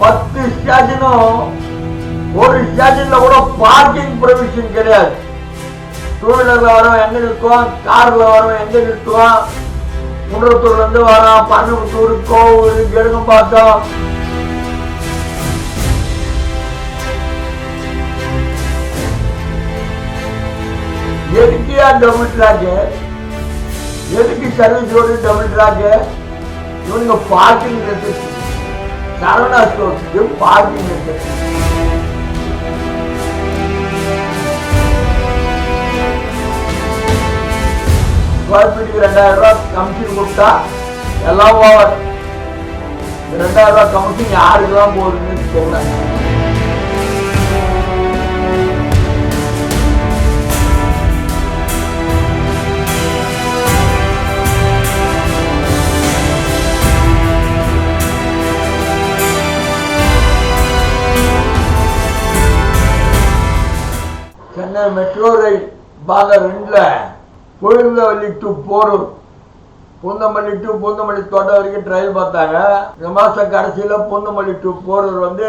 பத்து ஸ்டேஷனும் ஒரு ஸ்டேஷன்ல கூட பார்க்கிங் ப்ரொவிஷன் கிடையாது. டூ வீலர்ல வரோம் எங்க நிறுத்துவான் கார்ல வரோம் எங்க நிறுத்துவான் குன்றத்தூர்ல இருந்து வரான். பன்னமுத்தூர் கோவூர் கெடுங்கம்பாக்கம் எதுக்கியா டபுள் ட்ராக்கு எதுக்கு சர்வீஸ் ரோடு டபுள் ட்ராக்கு இவனுங்க பார்க்கிங் நிறுத்தி சரவணா ஸ்டோர்ஸுக்கு பார்க்கிங் நிறுத்தி ஸ்கொயர் ரெண்டாயிரம் ரூபாய் கமிஷன் கொடுத்தா எல்லாம் ஓவர் ரெண்டாயிரம் ரூபாய் கமிஷன் யாருக்கு தான் போகுதுன்னு சொல்றாங்க. சென்னை மெட்ரோ ரயில் பாகம் ரெண்டுல டு போரூர் பூந்தமல்லி டு பூந்தமல்லி தோட்டம் வரைக்கும் ட்ரையல் பார்த்தாங்க. இந்த மாதம் கடைசியில் பூந்தமல்லி டு போரூர் வந்து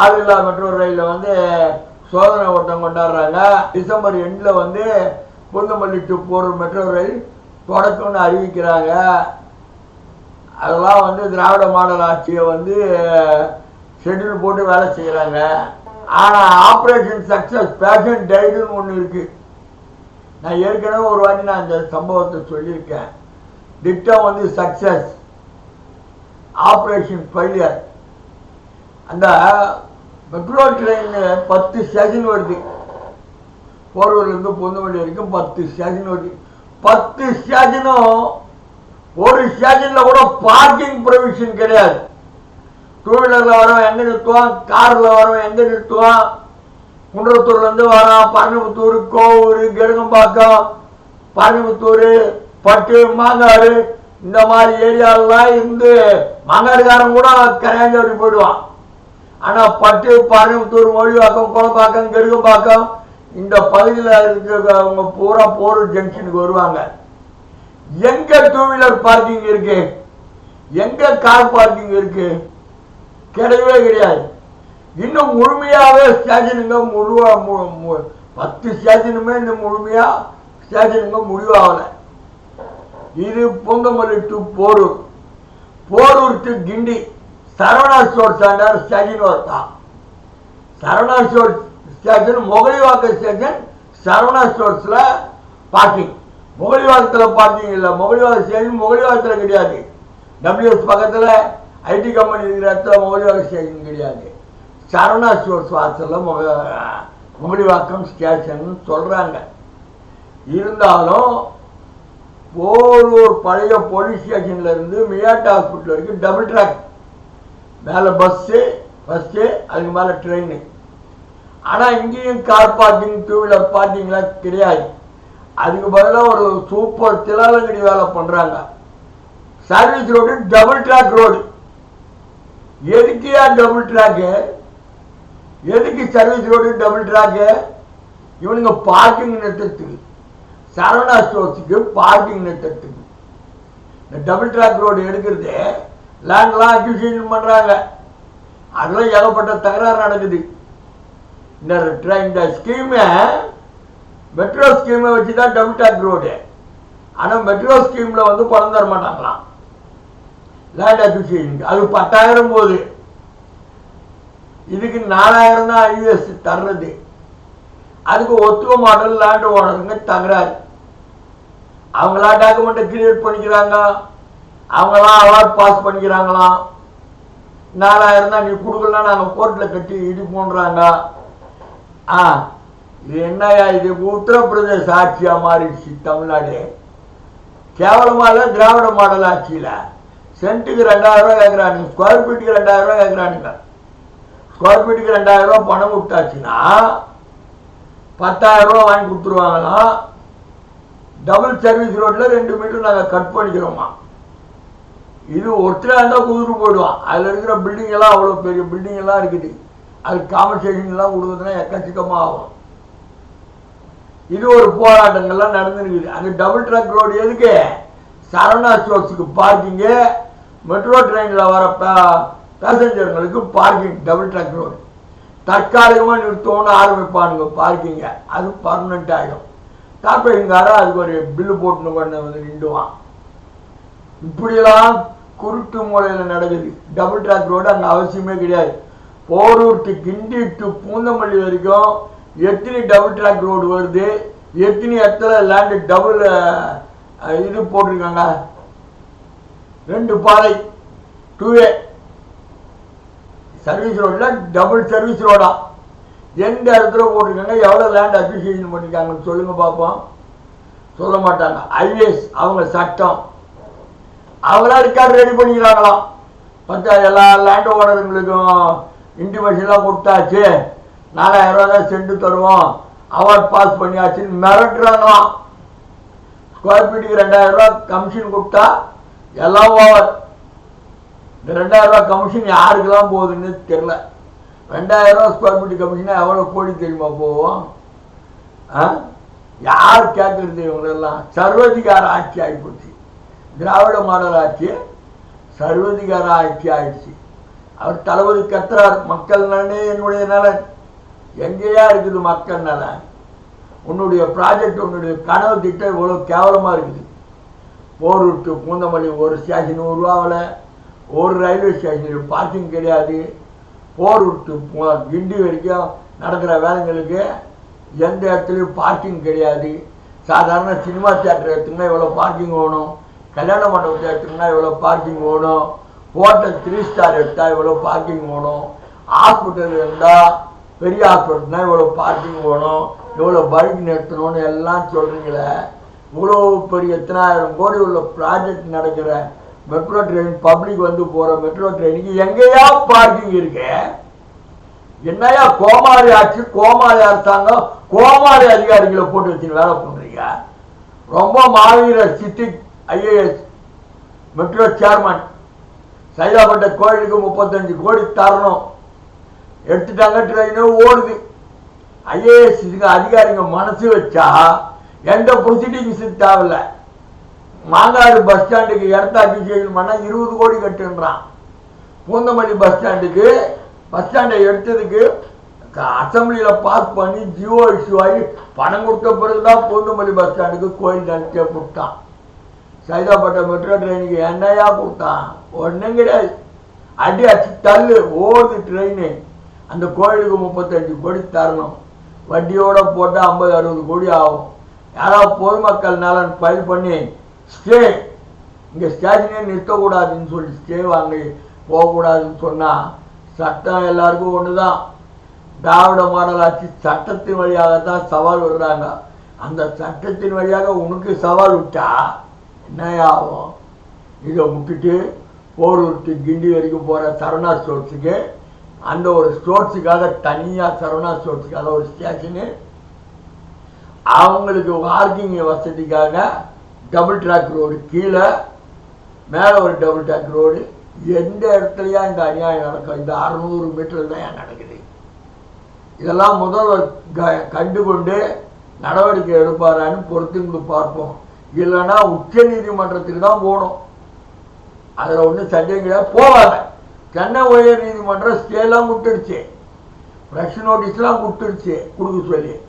ஆளில்லா மெட்ரோ ரயிலில் வந்து சோதனை ஓட்டம் கொண்டாடுறாங்க. டிசம்பர் எண்டில் வந்து Poonamallee to Porur metro rail தொடக்கம்னு அறிவிக்கிறாங்க. அதெல்லாம் வந்து திராவிட மாடல் ஆட்சியை வந்து ஷெட்யூல் போட்டு வேலை செய்கிறாங்க ஆனால் ஆப்ரேஷன் சக்ஸஸ் பேஷன் டைடுன்னு ஒன்று இருக்குது நான் ஏற்கனவே ஒரு வாட்டி நான் இந்த சம்பவத்தை சொல்லியிருக்கேன். திட்டம் வந்து சக்ஸஸ் ஆப்ரேஷன் ஃபெயிலியர் அந்த மெட்ரோ ட்ரெயினில் பத்து ஸ்டேஷன் வருது. போர்வூர்லேருந்து பொந்தமல்லி வரைக்கும் பத்து ஸ்டேஷன் வருது. பத்து ஸ்டேஷனும் ஒரு ஸ்டேஷனில் கூட பார்க்கிங் ப்ரொவிஷன் கிடையாது. டூ வீலரில் வரவன் எங்கே நிறுத்துவான் காரில் வரோம் எங்கே நிறுத்துவான் குன்றத்தூர்லேருந்து வரான் பரணிபுத்தூர் கோவூர் கெடுங்கம்பாக்கம் பரணிபுத்தூர் பட்டு மாங்காடு. இந்த மாதிரி ஏரியாலெலாம் இருந்து மாங்காடுக்காரன் கூட கரையாஞ்சோடி போயிடுவான். ஆனால் பட்டு பரணிபுத்தூர் மொழிவாக்கம் குளப்பாக்கம் கெடுங்கம்பாக்கம் இந்த பகுதியில் இருக்கிறவங்க பூரா போர் ஜங்ஷனுக்கு வருவாங்க. எங்க டூ வீலர் பார்க்கிங் இருக்கு? எங்க கார் பார்க்கிங் இருக்கு? கிடையவே கிடையாது. இன்னும் முழுமையாகவே ஸ்டேஷனுங்க முழுவா மு- மு- பத்து ஸ்டேஷனுமே இன்னும் முழுமையாக ஸ்டேஷனுங்க முடிவாகலை. இது Poonamallee to Porur. Porur to Guindy Saravana store standard station ஒருத்தான் Saravana store station Mugalivakkam station Saravana ஸ்டோர்ஸில் parking. மொகலிவாக்கத்தில் பார்க்கிங் இல்லை. மொகலிவாக்கம் ஸ்டேஷன் மொகலிவாக்கத்தில் கிடையாது. டபிள்யூஎஸ் பக்கத்தில் ஐடி கம்பெனி இருக்கிற இடத்துல வேலை ஸ்டேஷன் கிடையாது. சரவணா ஸ்டோர்ஸ் வாசலில் முக முகடிவாக்கம் ஸ்டேஷன் சொல்கிறாங்க இருந்தாலும் போரூர் பழைய போலீஸ் ஸ்டேஷன்ல இருந்து மியாட் ஹாஸ்பிட்டல் வரைக்கும் டபுள் ட்ராக் மேலே பஸ்ஸு ஃபஸ்ட்டு அதுக்கு மேலே ட்ரெயின் ஆனால் இங்கேயும் கார் பார்க்கிங் டூ வீலர் பார்க்கிங்லாம் கிடையாது. அதுக்கு பதிலாக ஒரு சூப்பர் திலாலங்கடி வேலை பண்ணுறாங்க service road double track road எதுக்கியா double track எதுக்கு சர்வீஸ் ரோடு டபுள் ட்ராக்கு இவனுங்க பார்க்கிங் நிறுத்தத்துக்கு சரவணா ஸ்டோர்ஸுக்கு பார்க்கிங் நிறுத்தத்துக்கு. இந்த டபுள் ட்ராக் ரோடு எடுக்கிறது லேண்ட்லாம் அக்யூசியேஷன் பண்ணுறாங்க அதெல்லாம் ஏகப்பட்ட தகராறு நடக்குது. இந்த இந்த ஸ்கீமை மெட்ரோ ஸ்கீமை வச்சு தான் டபுள் ட்ராக் ரோடு ஆனால் மெட்ரோ ஸ்கீமில் வந்து பணம் தர மாட்டாங்களாம். லேண்ட் அக்விசிஷனுக்கு அது பத்தாயிரம் போகுது இதுக்கு நாலாயிரம் தான் ஐஎஸ் தர்றது. அதுக்கு ஒத்துவ மாடல் லேண்ட் ஓனருங்க தகராறு. அவங்களா டாக்குமெண்ட்டை கிரியேட் பண்ணிக்கிறாங்க அவங்களாம் அவார்ட் பாஸ் பண்ணிக்கிறாங்களாம் நாலாயிரம் தான் நீ கொடுக்கலாம் நாங்கள் கோர்ட்டில் கட்டி இது பண்ணுறாங்க ஆ இது என்னையா இது? உத்தரப்பிரதேச ஆட்சியாக மாறிடுச்சு தமிழ்நாடு. கேவலமாக இல்லை திராவிட மாடல் ஆட்சியில்? சென்ட்டுக்கு ரெண்டாயிரம் கேட்குறானுங்க ஸ்கொயர் ஃபீட்டுக்கு ரெண்டாயிரம் ரூபா கேட்குறானுங்க ஸ்கொயர் ஃபீட்டுக்கு ரெண்டாயிரம் ரூபா பணம் விட்டாச்சுன்னா பத்தாயிரம் ரூபா வாங்கி கொடுத்துருவாங்களாம் டபுள் சர்வீஸ் ரோட்டில் ரெண்டு மீட்டர் நாங்கள் கட் பண்ணிக்கிறோமா? இது ஒருத்தராக இருந்தால் குதிரை போயிடுவான். அதில் இருக்கிற பில்டிங் எல்லாம் அவ்வளோ பெரிய பில்டிங் எல்லாம் இருக்குது. அது காம்பன்சேஷன் எல்லாம் கொடுக்குறதுனா எக்கச்சக்கமாக ஆகும் இது ஒரு போராட்டங்கள்லாம் நடந்துருக்குது. அந்த டபுள் ட்ரக் ரோடு எதுக்கு? சரவணா ஸ்டோர்ஸுக்கு பார்க்கிங்கு மெட்ரோ ட்ரெயினில் வர பேசஞ்சர்களுக்கு பார்க்கிங் டபுள் ட்ராக் ரோடு தற்காலிகமாக நிறுத்தணும்னு ஆரம்பிப்பானுங்க பார்க்கிங்க அது பர்மனெண்ட் ஆகிடும் கார்பரேஷன்காரன் அதுக்கு ஒரு பில்லு போட்டுன்னு கொண்டு வந்து நின்றுவான். இப்படியெல்லாம் குருட்டு முறையில் நடக்குது. டபுள் ட்ராக் ரோடு அங்கே அவசியமே கிடையாது. போரூர் டு கிண்டி டு பூந்தமல்லி வரைக்கும் எத்தனை டபுள் ட்ராக் ரோடு வருது? எத்தனை இடத்துல லேண்டு டபுள் இது போட்டிருக்காங்க? ரெண்டு பாதை. டூவே சர்வீஸ் ரோடில் டபுள் சர்வீஸ் ரோடா எந்த இடத்துல போட்டிருக்காங்க எவ்வளோ லேண்ட் அப்ரிசியேஷன் பண்ணியிருக்காங்கன்னு சொல்லுங்கள் பார்ப்போம் சொல்ல மாட்டாங்க. ஐஏஎஸ் அவங்க சட்டம். அவங்களா ரெக்கார்டு ரெடி பண்ணிக்கிறாங்களாம். பார்த்தா எல்லா லேண்ட் ஓனருங்களுக்கும் இன்டிமேஷன்லாம் கொடுத்தாச்சு. நாலாயிரம் ரூபா தான் சென்று தருவோம். அவார்ட் பாஸ் பண்ணியாச்சுன்னு மிரட்டுறாங்களாம். ஸ்கொயர் ஃபீட்டுக்கு ரெண்டாயிரம் ரூபா கமிஷன் கொடுத்தா எல்லாம் ஓவர். இந்த ரெண்டாயிரம் ரூபா கமிஷன் யாருக்கெல்லாம் போகுதுன்னு தெரில ரெண்டாயிரம் ரூபா ஸ்கொயர் ஃபீட் கமிஷனாக எவ்வளோ கோடி தெரியுமா போவோம் ஆ? யார் கேட்கறது இவங்களெல்லாம் சர்வதிகார ஆட்சி ஆகிப்போச்சு திராவிட மாடல் ஆட்சி சர்வதிகார ஆட்சி ஆயிடுச்சு. அவர் தளபதி கத்துறார். மக்கள் நலனே என்னுடைய நலன். எங்கேயா இருக்குது மக்கள் நலன்? உன்னுடைய ப்ராஜெக்ட் உன்னுடைய கனவு திட்டம் இவ்வளோ கேவலமாக இருக்குது. போரூர் பூந்தமல்லி ஒரு ஸ்டேஷன் உருவாகலை ஒரு ரயில்வே ஸ்டேஷனில் பார்க்கிங் கிடையாது. போரூர் கிண்டி வரைக்கும் நடக்கிற வேலைங்களுக்கு எந்த இடத்துலையும் பார்க்கிங் கிடையாது. சாதாரண சினிமா தேட்டர் எடுத்துங்கன்னா இவ்வளோ பார்க்கிங் வேணும். கல்யாண மண்டபத்தை எடுத்துங்கன்னா இவ்வளோ பார்க்கிங் வேணும். ஹோட்டல் த்ரீ ஸ்டார் எடுத்தால் இவ்வளோ பார்க்கிங் வேணும். ஹாஸ்பிட்டல் இருந்தால் பெரிய ஹாஸ்பிட்டல்னால் இவ்வளோ பார்க்கிங் வேணும். இவ்வளோ பைக் நிறுத்தணும்னு எல்லாம் சொல்கிறீங்களே இவ்வளோ பெரிய எத்தனாயிரம் கோடி உள்ள ப்ராஜெக்ட் நடக்கிற மெட்ரோ ட்ரெயின் பப்ளிக் வந்து போகிற மெட்ரோ ட்ரெயினுக்கு எங்கேயா பார்க்கிங் இருக்கு? என்னையா கோமாளி ஆட்சி கோமாளி அரசாங்கம் கோமாளி அதிகாரிகளை போட்டு வச்சு வேலை பண்ணுறீங்க ரொம்ப மாவீர Siddique IAS metro chairman Saidapet கோயிலுக்கு முப்பத்தஞ்சு கோடி தரணும். எடுத்துட்டாங்க ட்ரெயினு ஓடுது. ஐஏஎஸ் அதிகாரிங்க மனசு வச்சா எந்த ப்ரொசீடிங்ஸும் தேவையில்ல மாங்காடு பஸ் ஸ்டாண்டுக்கு இடத்த அபிஷேகம் பண்ணால் இருபது கோடி கட்டுன்றான். பூந்தமல்லி பஸ் ஸ்டாண்டுக்கு பஸ் ஸ்டாண்டை எடுத்ததுக்கு அசம்பிளியில் பாஸ் பண்ணி ஜியோ இஷ்யூ ஆகி பணம் கொடுத்த பிறகு தான் பூந்தமல்லி பஸ் ஸ்டாண்டுக்கு கோயில் நடத்திய கொடுத்தான் சைதாப்பட்ட மெட்ரோ ட்ரெயினுக்கு என்னையா கொடுத்தான் ஒன்றும் கிடையாது. அடி அடிச்சு தள்ளு ஓடுது ட்ரெயின் அந்த கோயிலுக்கு முப்பத்தஞ்சு கோடி தரணும். வட்டியோட போட்டால் ஐம்பது அறுபது கோடி ஆகும். யாராவது பொதுமக்கள் நலன் ஃபைல் பண்ணி ஸ்டே இங்கே ஸ்டேஷனே நிறுத்தக்கூடாதுன்னு சொல்லி ஸ்டே வாங்கி போகக்கூடாதுன்னு சொன்னால் சட்டம் எல்லாருக்கும் ஒன்று தான் திராவிட மாடல் ஆட்சி சட்டத்தின் வழியாகத்தான் சவால் விடுறாங்க. அந்த சட்டத்தின் வழியாக உனக்கு சவால் விட்டா என்ன ஆகும்? இதை விட்டுட்டு போரூர் கிண்டி வரைக்கும் போகிற சரவணா ஸ்டோர்ஸுக்கு அந்த ஒரு ஸ்டோர்ஸுக்காக தனியாக சரவணா ஸ்டோர்ஸுக்காக ஒரு ஸ்டேஷனு அவங்களுக்கு பார்க்கிங் வசதிக்காக டபுள் ட்ராக் ரோடு கீழே மேலே ஒரு டபுள் ட்ராக் ரோடு எந்த இடத்துலையா இந்த அநியாயம் நடக்கும். இந்த அறுநூறு மீட்டர் தான் நடக்குது? இதெல்லாம் முதல்வர் க- கண்டுகொண்டு நடவடிக்கை எடுப்பாரான்னு பொறுத்துன்னு பார்ப்போம். இல்லைன்னா உச்ச நீதிமன்றத்துக்கு தான் போகணும். அதில் ஒன்றும் சந்தேகம் கிடையாது. போவாங்க. சென்னை உயர் நீதிமன்றம் ஸ்டேலாம் விட்டுடுச்சு ஃப்ரெஷ் நோட்டீஸ்லாம் கொடுத்துடுச்சு கொடுக்க சொல்லி.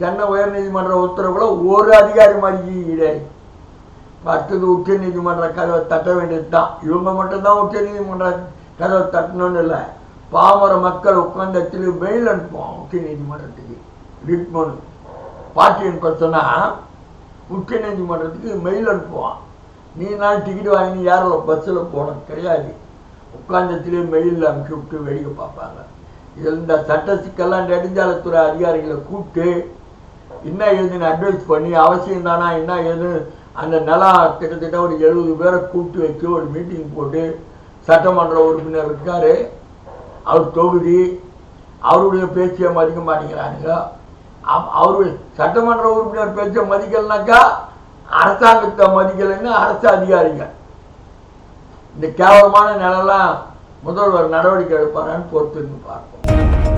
சென்னை உயர் நீதிமன்ற உத்தரவில் ஒரு அதிகாரி மாதிரி கிடையாது அடுத்தது உச்ச நீதிமன்ற கதவை தட்ட வேண்டியது தான் இவங்க மட்டும்தான் உச்ச நீதிமன்ற கதவை தட்டணும்னு இல்லை. பாமர மக்கள் உட்கார்ந்த திரு மெயில் அனுப்புவோம் உச்ச நீதிமன்றத்துக்கு. ரிட்மன். பார்ட்டின்னு பார்த்தோன்னா உச்ச நீதிமன்றத்துக்கு மெயில் அனுப்புவான். நீ நான் டிக்கெட் வாங்கி யாரில் பஸ்ஸில் போனது கிடையாது. உட்கார்ந்தத்திலே மெயிலில் அனுப்பிச்சு விட்டு வேடிக்கை பார்ப்பாங்க. இதில் இந்த சட்ட சிக்கல்லாம் நெடுஞ்சாலைத்துறை அதிகாரிகளை கூப்பிட்டு என்ன ஏதுன்னு அட்வைஸ் பண்ணி அவசியம் தானா? என்ன ஏது? அந்த நிலம் கிட்டத்தட்ட ஒரு எழுபது பேரை கூப்பிட்டு வச்சு ஒரு மீட்டிங் போட்டு சட்டமன்ற உறுப்பினர் இருக்காரு. அவர் தொகுதி அவருடைய பேச்சை மதிக்க மாட்டேங்கிறானுங்க. அவ- அவருடைய சட்டமன்ற உறுப்பினர் பேச்சை மதிக்கலைனாக்கா அரசாங்கத்தை மதிக்கலைன்னு அரசு அதிகாரிங்க. இந்த கேவலமான நிலைலாம் முதல்வர் நடவடிக்கை எடுப்பாரான்னு பொறுத்து இருந்து பார்ப்போம்.